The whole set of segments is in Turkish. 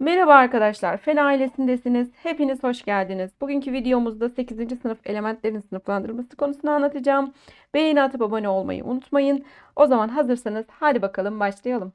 Merhaba arkadaşlar, Fen ailesindesiniz. Hepiniz hoş geldiniz. Bugünkü videomuzda 8. sınıf elementlerin sınıflandırılması konusunu anlatacağım. Beğeni atıp abone olmayı unutmayın. O zaman hazırsanız hadi bakalım başlayalım.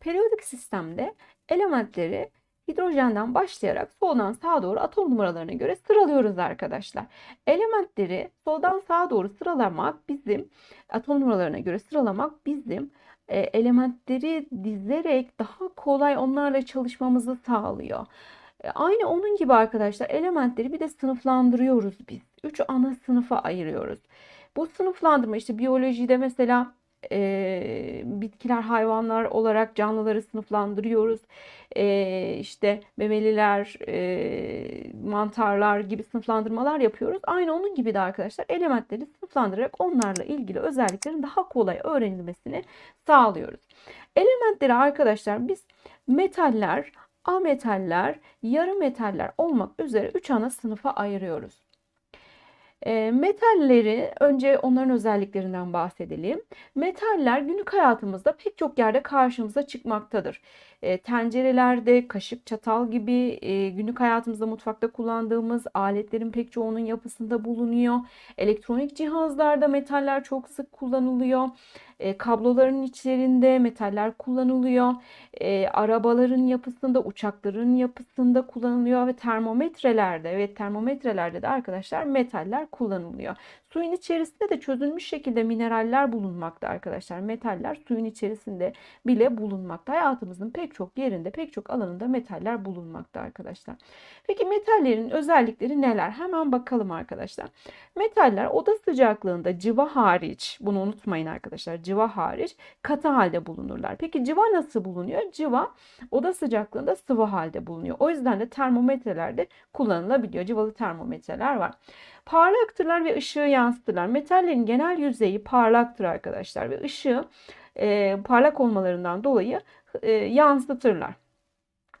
Periyodik sistemde elementleri hidrojenden başlayarak soldan sağa doğru atom numaralarına göre sıralıyoruz arkadaşlar. Elementleri soldan sağa doğru sıralamak bizim atom numaralarına göre sıralamak bizim e, elementleri dizerek daha kolay onlarla çalışmamızı sağlıyor. E, Aynı onun gibi arkadaşlar elementleri bir de sınıflandırıyoruz biz. Üç ana sınıfa ayırıyoruz. Bu sınıflandırma işte biyolojide mesela e, bitkiler, hayvanlar olarak canlıları sınıflandırıyoruz. E, işte memeliler, e, mantarlar gibi sınıflandırmalar yapıyoruz. Aynı onun gibi de arkadaşlar elementleri sınıflandırarak onlarla ilgili özelliklerin daha kolay öğrenilmesini sağlıyoruz. Elementleri arkadaşlar biz metaller, ametaller, yarı metaller olmak üzere 3 ana sınıfa ayırıyoruz. E, metalleri önce onların özelliklerinden bahsedelim. Metaller günlük hayatımızda pek çok yerde karşımıza çıkmaktadır. E, tencerelerde, kaşık, çatal gibi e, günlük hayatımızda mutfakta kullandığımız aletlerin pek çoğunun yapısında bulunuyor. Elektronik cihazlarda metaller çok sık kullanılıyor. E, kabloların içlerinde metaller kullanılıyor. E, arabaların yapısında, uçakların yapısında kullanılıyor ve termometrelerde, evet termometrelerde de arkadaşlar metaller kullanılıyor. Suyun içerisinde de çözülmüş şekilde mineraller bulunmakta arkadaşlar. Metaller suyun içerisinde bile bulunmakta. Hayatımızın pek çok yerinde, pek çok alanında metaller bulunmakta arkadaşlar. Peki metallerin özellikleri neler? Hemen bakalım arkadaşlar. Metaller oda sıcaklığında cıva hariç, bunu unutmayın arkadaşlar, cıva hariç katı halde bulunurlar. Peki cıva nasıl bulunuyor? Cıva oda sıcaklığında sıvı halde bulunuyor. O yüzden de termometrelerde kullanılabiliyor. Cıvalı termometreler var. Parlaktırlar ve ışığı yansıtırlar. Metallerin genel yüzeyi parlaktır arkadaşlar ve ışığı e, parlak olmalarından dolayı e, yansıtırlar.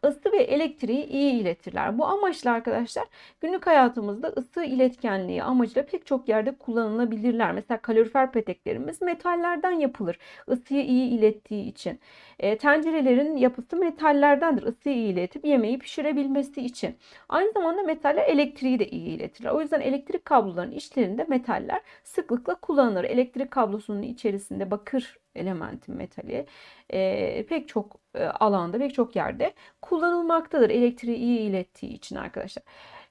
Isı ve elektriği iyi iletirler. Bu amaçla arkadaşlar günlük hayatımızda ısı iletkenliği amacıyla pek çok yerde kullanılabilirler. Mesela kalorifer peteklerimiz metallerden yapılır. Isıyı iyi ilettiği için. E, tencerelerin yapısı metallerdendir. Isıyı iyi iletip yemeği pişirebilmesi için. Aynı zamanda metaller elektriği de iyi iletirler. O yüzden elektrik kablolarının içlerinde metaller sıklıkla kullanılır. Elektrik kablosunun içerisinde bakır elementin metali e, pek çok e, alanda, pek çok yerde kullanılmaktadır. Elektriği iyi ilettiği için arkadaşlar.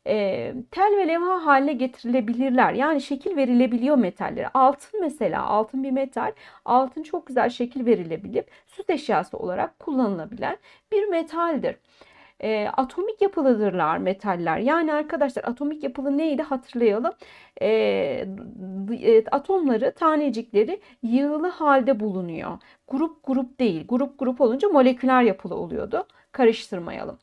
E, tel ve levha haline getirilebilirler. Yani şekil verilebiliyor metallere. Altın mesela, altın bir metal. Altın çok güzel şekil verilebilip süs eşyası olarak kullanılabilen bir metaldir. E, atomik yapılıdırlar metaller. Yani arkadaşlar atomik yapılı neydi hatırlayalım. E, e, atomları, tanecikleri yığılı halde bulunuyor. Grup grup değil. Grup grup olunca moleküler yapılı oluyordu. Karıştırmayalım.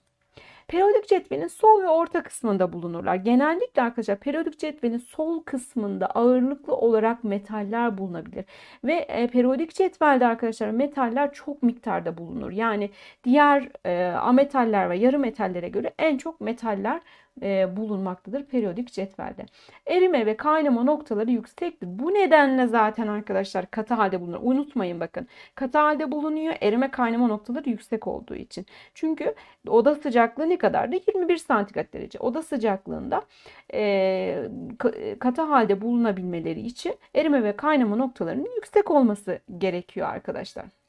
Periyodik cetvelin sol ve orta kısmında bulunurlar. Genellikle arkadaşlar periyodik cetvelin sol kısmında ağırlıklı olarak metaller bulunabilir. Ve e, periyodik cetvelde arkadaşlar metaller çok miktarda bulunur. Yani diğer e, ametaller ve yarı metallere göre en çok metaller e, bulunmaktadır periyodik cetvelde. Erime ve kaynama noktaları yüksektir. Bu nedenle zaten arkadaşlar katı halde bulunur. Unutmayın bakın. Katı halde bulunuyor. Erime kaynama noktaları yüksek olduğu için. Çünkü oda sıcaklığı ne kadardı? 21 santigrat derece. Oda sıcaklığında e, katı halde bulunabilmeleri için erime ve kaynama noktalarının yüksek olması gerekiyor arkadaşlar.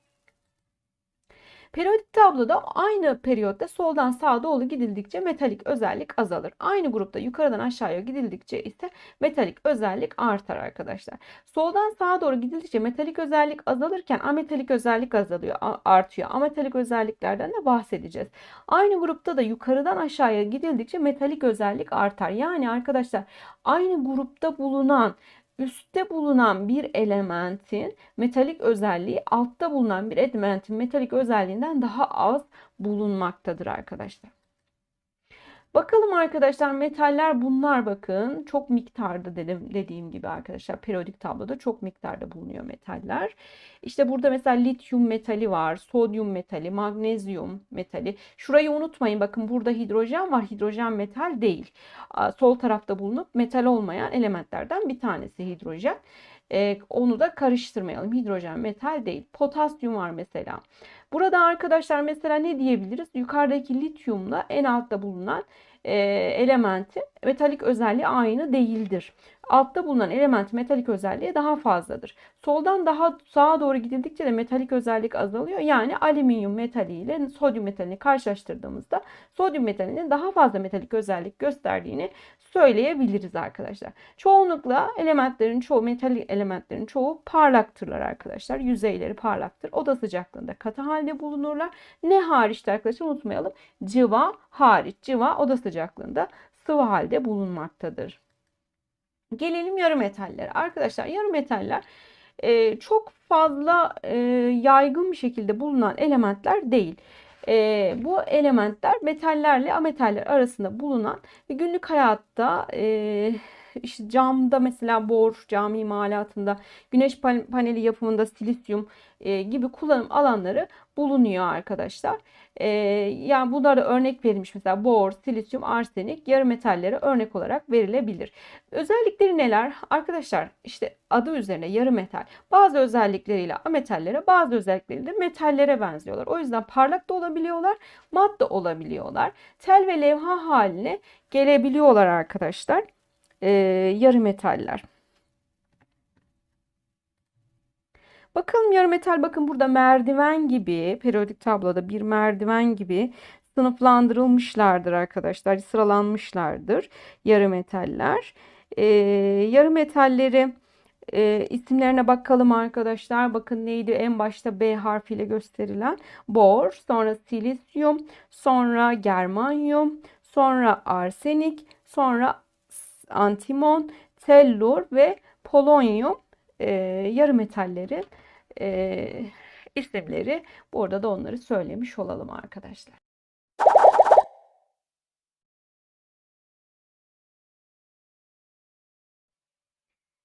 Periyodik tabloda aynı periyotta soldan sağa doğru gidildikçe metalik özellik azalır. Aynı grupta yukarıdan aşağıya gidildikçe ise metalik özellik artar arkadaşlar. Soldan sağa doğru gidildikçe metalik özellik azalırken ametalik özellik azalıyor, artıyor. Ametalik özelliklerden de bahsedeceğiz. Aynı grupta da yukarıdan aşağıya gidildikçe metalik özellik artar. Yani arkadaşlar aynı grupta bulunan üstte bulunan bir elementin metalik özelliği altta bulunan bir elementin metalik özelliğinden daha az bulunmaktadır arkadaşlar. Bakalım arkadaşlar metaller bunlar bakın. Çok miktarda dedim dediğim gibi arkadaşlar periyodik tabloda çok miktarda bulunuyor metaller. İşte burada mesela lityum metali var, sodyum metali, magnezyum metali. Şurayı unutmayın bakın burada hidrojen var. Hidrojen metal değil. Sol tarafta bulunup metal olmayan elementlerden bir tanesi hidrojen. Ee, onu da karıştırmayalım. Hidrojen metal değil. Potasyum var mesela. Burada arkadaşlar mesela ne diyebiliriz? Yukarıdaki lityumla en altta bulunan e, elementin metalik özelliği aynı değildir. Altta bulunan element metalik özelliği daha fazladır. Soldan daha sağa doğru gidildikçe de metalik özellik azalıyor. Yani alüminyum metali ile sodyum metalini karşılaştırdığımızda sodyum metalinin daha fazla metalik özellik gösterdiğini söyleyebiliriz arkadaşlar. Çoğunlukla elementlerin çoğu metalik elementlerin çoğu parlaktırlar arkadaşlar. Yüzeyleri parlaktır. Oda sıcaklığında katı halde bulunurlar. Ne hariçte arkadaşlar unutmayalım. Cıva hariç. Cıva oda sıcaklığında sıvı halde bulunmaktadır. Gelelim yarı metallere. Arkadaşlar yarı metaller e, çok fazla e, yaygın bir şekilde bulunan elementler değil. E, bu elementler metallerle ametaller arasında bulunan ve günlük hayatta e, işte camda mesela bor, cam imalatında, güneş paneli yapımında silisyum e, gibi kullanım alanları bulunuyor arkadaşlar. E, yani bunlara örnek verilmiş mesela bor, silisyum, arsenik yarı metallere örnek olarak verilebilir. Özellikleri neler? Arkadaşlar işte adı üzerine yarı metal. Bazı özellikleriyle ametallere, bazı özellikleriyle metallere benziyorlar. O yüzden parlak da olabiliyorlar, mat da olabiliyorlar. Tel ve levha haline gelebiliyorlar arkadaşlar e, yarı metaller. Bakalım yarı metal bakın burada merdiven gibi periyodik tabloda bir merdiven gibi sınıflandırılmışlardır arkadaşlar. Sıralanmışlardır yarı metaller. E, yarı metalleri e, isimlerine bakalım arkadaşlar. Bakın neydi en başta B harfiyle gösterilen bor, sonra silisyum, sonra germanyum, sonra arsenik, sonra antimon, tellur ve polonyum e, yarı metallerin e, isimleri. Burada da onları söylemiş olalım arkadaşlar.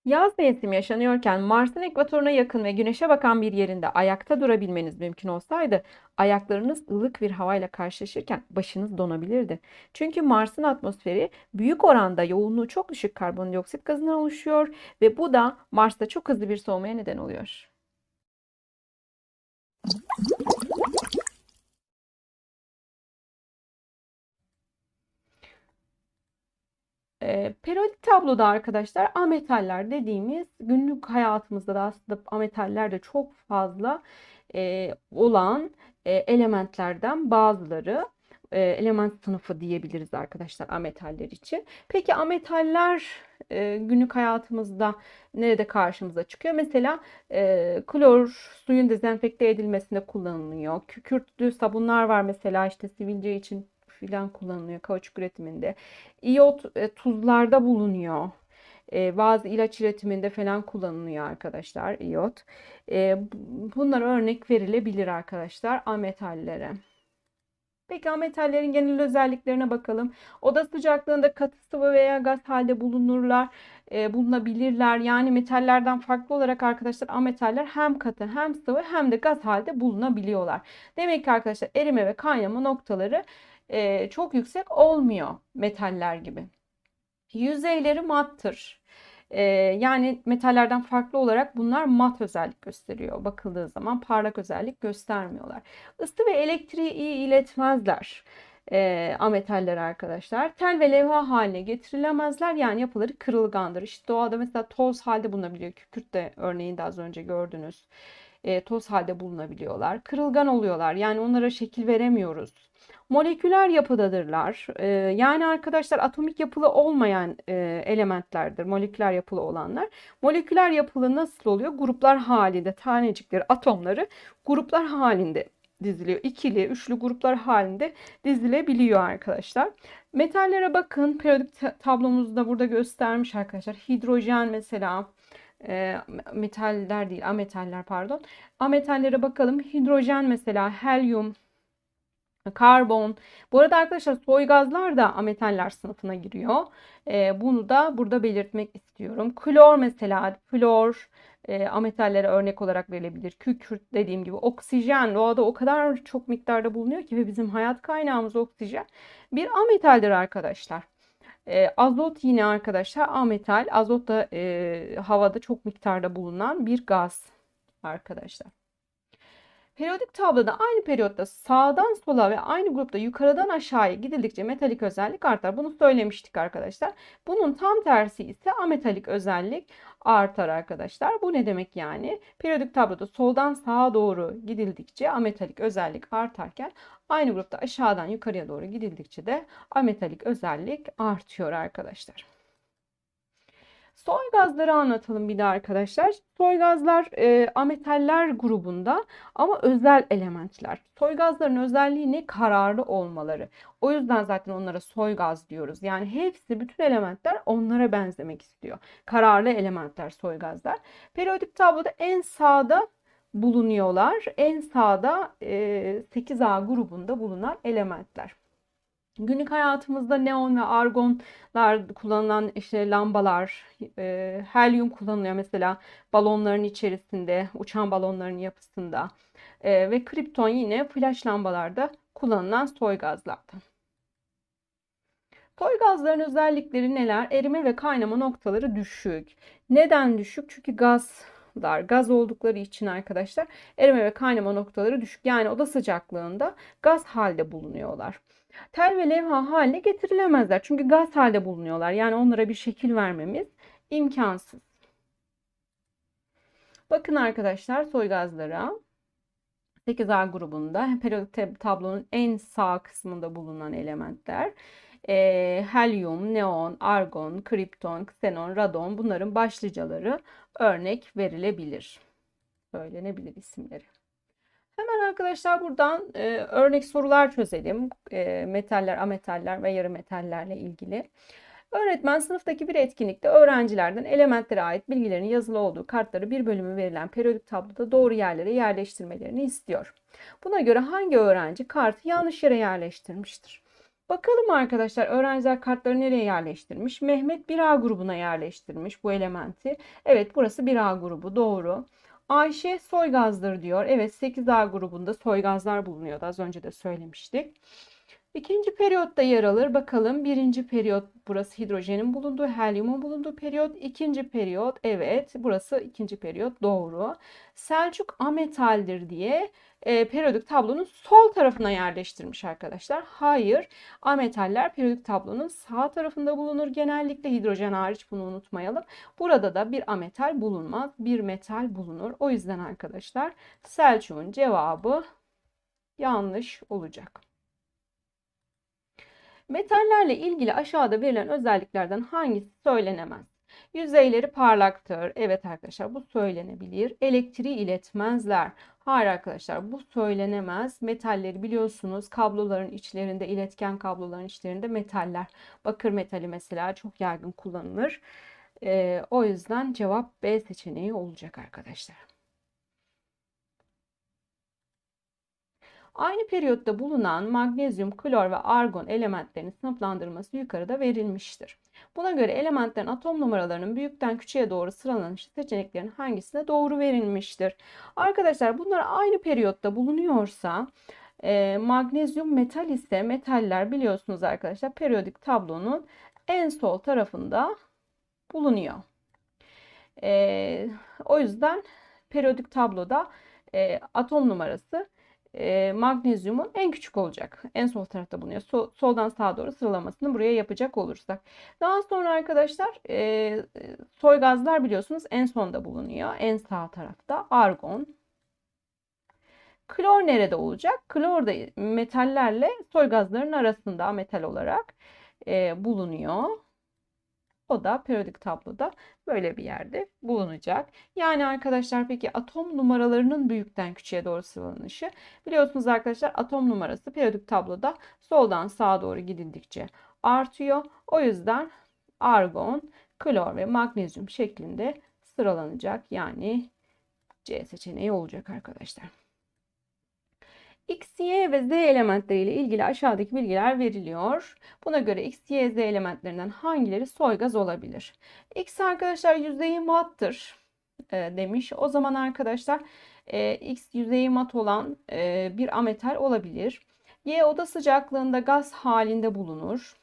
Yaz mevsimi yaşanıyorken Mars'ın ekvatoruna yakın ve güneşe bakan bir yerinde ayakta durabilmeniz mümkün olsaydı ayaklarınız ılık bir havayla karşılaşırken başınız donabilirdi. Çünkü Mars'ın atmosferi büyük oranda yoğunluğu çok düşük karbondioksit gazından oluşuyor ve bu da Mars'ta çok hızlı bir soğumaya neden oluyor. E, periyodik tabloda arkadaşlar ametaller dediğimiz günlük hayatımızda da aslında ametaller de çok fazla e, olan e, elementlerden bazıları e, element sınıfı diyebiliriz arkadaşlar ametaller için. Peki ametaller e, günlük hayatımızda nerede karşımıza çıkıyor? Mesela e, klor suyun dezenfekte edilmesinde kullanılıyor. Kükürtlü sabunlar var mesela işte sivilce için filan kullanılıyor kauçuk üretiminde. İyot e, tuzlarda bulunuyor. E, bazı ilaç üretiminde falan kullanılıyor arkadaşlar iyot. E, bunlar örnek verilebilir arkadaşlar ametallere. Peki ametallerin genel özelliklerine bakalım. Oda sıcaklığında katı sıvı veya gaz halde bulunurlar, bulunabilirler. Yani metallerden farklı olarak arkadaşlar ametaller hem katı hem sıvı hem de gaz halde bulunabiliyorlar. Demek ki arkadaşlar erime ve kaynama noktaları e, çok yüksek olmuyor metaller gibi. Yüzeyleri mattır. E, yani metallerden farklı olarak bunlar mat özellik gösteriyor. Bakıldığı zaman parlak özellik göstermiyorlar. Isı ve elektriği iyi iletmezler e, ametaller arkadaşlar. Tel ve levha haline getirilemezler. Yani yapıları kırılgandır. İşte doğada mesela toz halde bulunabiliyor. Kükürt de örneğinde az önce gördünüz. E, toz halde bulunabiliyorlar. Kırılgan oluyorlar. Yani onlara şekil veremiyoruz moleküler yapıdadırlar. Ee, yani arkadaşlar atomik yapılı olmayan e, elementlerdir. Moleküler yapılı olanlar. Moleküler yapılı nasıl oluyor? Gruplar halinde tanecikleri, atomları gruplar halinde diziliyor. İkili, üçlü gruplar halinde dizilebiliyor arkadaşlar. Metallere bakın. Periyodik tablomuzda burada göstermiş arkadaşlar. Hidrojen mesela e, metaller değil ametaller pardon. Ametallere bakalım. Hidrojen mesela helyum, Karbon. Bu arada arkadaşlar soy gazlar da ametaller sınıfına giriyor. Ee, bunu da burada belirtmek istiyorum. Klor mesela, flor e, ametallere örnek olarak verilebilir. Kükürt dediğim gibi oksijen doğada o kadar çok miktarda bulunuyor ki ve bizim hayat kaynağımız oksijen. Bir ametaldir arkadaşlar. E, azot yine arkadaşlar ametal. Azot da e, havada çok miktarda bulunan bir gaz arkadaşlar. Periyodik tabloda aynı periyotta sağdan sola ve aynı grupta yukarıdan aşağıya gidildikçe metalik özellik artar. Bunu söylemiştik arkadaşlar. Bunun tam tersi ise ametalik özellik artar arkadaşlar. Bu ne demek yani? Periyodik tabloda soldan sağa doğru gidildikçe ametalik özellik artarken aynı grupta aşağıdan yukarıya doğru gidildikçe de ametalik özellik artıyor arkadaşlar. Soy gazları anlatalım bir de arkadaşlar. Soy gazlar e, ametaller grubunda ama özel elementler. Soy gazların özelliği ne? Kararlı olmaları. O yüzden zaten onlara soy gaz diyoruz. Yani hepsi bütün elementler onlara benzemek istiyor. Kararlı elementler soy gazlar. Periyodik tabloda en sağda bulunuyorlar. En sağda e, 8A grubunda bulunan elementler. Günlük hayatımızda neon ve argonlar kullanılan işte lambalar, e, helyum kullanılıyor mesela balonların içerisinde, uçan balonların yapısında e, ve kripton yine flash lambalarda kullanılan soy gazlardan. Soy gazların özellikleri neler? Erime ve kaynama noktaları düşük. Neden düşük? Çünkü gazlar, gaz oldukları için arkadaşlar erime ve kaynama noktaları düşük. Yani oda sıcaklığında gaz halde bulunuyorlar tel ve levha haline getirilemezler. Çünkü gaz halde bulunuyorlar. Yani onlara bir şekil vermemiz imkansız. Bakın arkadaşlar soy gazlara 8A grubunda periyodik tablonun en sağ kısmında bulunan elementler e, helyum, neon, argon, kripton, ksenon, radon bunların başlıcaları örnek verilebilir. Söylenebilir isimleri. Hemen arkadaşlar buradan e, örnek sorular çözelim. E, metaller, ametaller ve yarı metallerle ilgili. Öğretmen sınıftaki bir etkinlikte öğrencilerden elementlere ait bilgilerin yazılı olduğu kartları bir bölümü verilen periyodik tabloda doğru yerlere yerleştirmelerini istiyor. Buna göre hangi öğrenci kartı yanlış yere yerleştirmiştir? Bakalım arkadaşlar öğrenciler kartları nereye yerleştirmiş? Mehmet 1A grubuna yerleştirmiş bu elementi. Evet burası 1A grubu doğru. Ayşe soygazdır diyor. Evet 8A grubunda soygazlar bulunuyordu. Az önce de söylemiştik. İkinci periyotta yer alır. Bakalım birinci periyot burası hidrojenin bulunduğu, helyumun bulunduğu periyot. İkinci periyot evet burası ikinci periyot doğru. Selçuk ametaldir diye e, periyodik tablonun sol tarafına yerleştirmiş arkadaşlar. Hayır ametaller periyodik tablonun sağ tarafında bulunur. Genellikle hidrojen hariç bunu unutmayalım. Burada da bir ametal bulunmaz. Bir metal bulunur. O yüzden arkadaşlar Selçuk'un cevabı yanlış olacak. Metallerle ilgili aşağıda verilen özelliklerden hangisi söylenemez? Yüzeyleri parlaktır. Evet arkadaşlar bu söylenebilir. Elektriği iletmezler. Hayır arkadaşlar bu söylenemez. Metalleri biliyorsunuz kabloların içlerinde iletken kabloların içlerinde metaller. Bakır metali mesela çok yaygın kullanılır. Ee, o yüzden cevap B seçeneği olacak arkadaşlar. Aynı periyotta bulunan magnezyum, klor ve argon elementlerinin sınıflandırması yukarıda verilmiştir. Buna göre elementlerin atom numaralarının büyükten küçüğe doğru sıralanışı seçeneklerin hangisine doğru verilmiştir? Arkadaşlar bunlar aynı periyotta bulunuyorsa e, magnezyum metal ise metaller biliyorsunuz arkadaşlar periyodik tablonun en sol tarafında bulunuyor. E, o yüzden periyodik tabloda e, atom numarası e, magnezyumun en küçük olacak. En sol tarafta bulunuyor. So, soldan sağa doğru sıralamasını buraya yapacak olursak. Daha sonra arkadaşlar e, soy gazlar biliyorsunuz en sonda bulunuyor. En sağ tarafta argon. Klor nerede olacak? Klor da metallerle soy gazların arasında metal olarak e, bulunuyor. O da periyodik tabloda böyle bir yerde bulunacak. Yani arkadaşlar peki atom numaralarının büyükten küçüğe doğru sıralanışı. Biliyorsunuz arkadaşlar atom numarası periyodik tabloda soldan sağa doğru gidildikçe artıyor. O yüzden argon, klor ve magnezyum şeklinde sıralanacak. Yani C seçeneği olacak arkadaşlar. X, Y ve Z elementleriyle ilgili aşağıdaki bilgiler veriliyor. Buna göre X, Y, Z elementlerinden hangileri soy gaz olabilir? X arkadaşlar yüzeyi mattır e, demiş. O zaman arkadaşlar e, X yüzeyi mat olan e, bir ametal olabilir. Y oda sıcaklığında gaz halinde bulunur.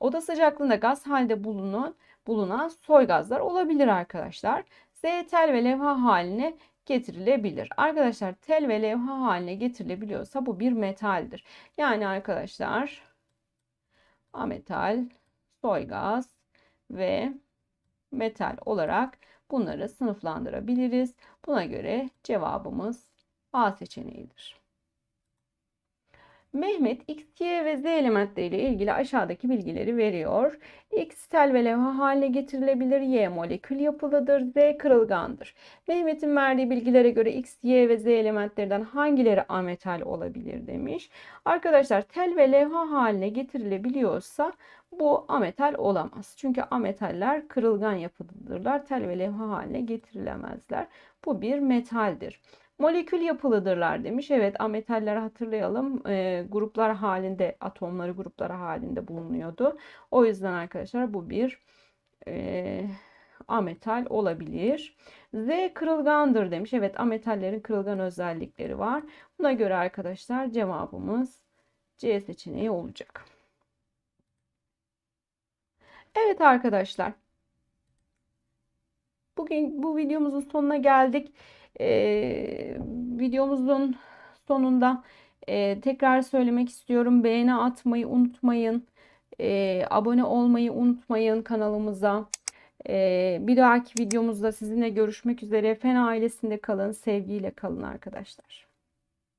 Oda sıcaklığında gaz halinde bulunan, bulunan soy gazlar olabilir arkadaşlar. Z tel ve levha haline getirilebilir. Arkadaşlar tel ve levha haline getirilebiliyorsa bu bir metaldir. Yani arkadaşlar ametal, soy gaz ve metal olarak bunları sınıflandırabiliriz. Buna göre cevabımız A seçeneğidir. Mehmet X, Y ve Z elementleriyle ilgili aşağıdaki bilgileri veriyor. X tel ve levha haline getirilebilir. Y molekül yapılıdır. Z kırılgandır. Mehmet'in verdiği bilgilere göre X, Y ve Z elementlerinden hangileri ametal olabilir demiş. Arkadaşlar tel ve levha haline getirilebiliyorsa bu ametal olamaz. Çünkü ametaller kırılgan yapılıdırlar. Tel ve levha haline getirilemezler. Bu bir metaldir. Molekül yapılıdırlar demiş. Evet ametalleri hatırlayalım. E, gruplar halinde atomları gruplar halinde bulunuyordu. O yüzden arkadaşlar bu bir e, ametal olabilir. Z kırılgandır demiş. Evet ametallerin kırılgan özellikleri var. Buna göre arkadaşlar cevabımız C seçeneği olacak. Evet arkadaşlar. Bugün bu videomuzun sonuna geldik. Ee, videomuzun sonunda e, tekrar söylemek istiyorum. Beğeni atmayı unutmayın. E, abone olmayı unutmayın kanalımıza. E, bir dahaki videomuzda sizinle görüşmek üzere. Fen ailesinde kalın, sevgiyle kalın arkadaşlar.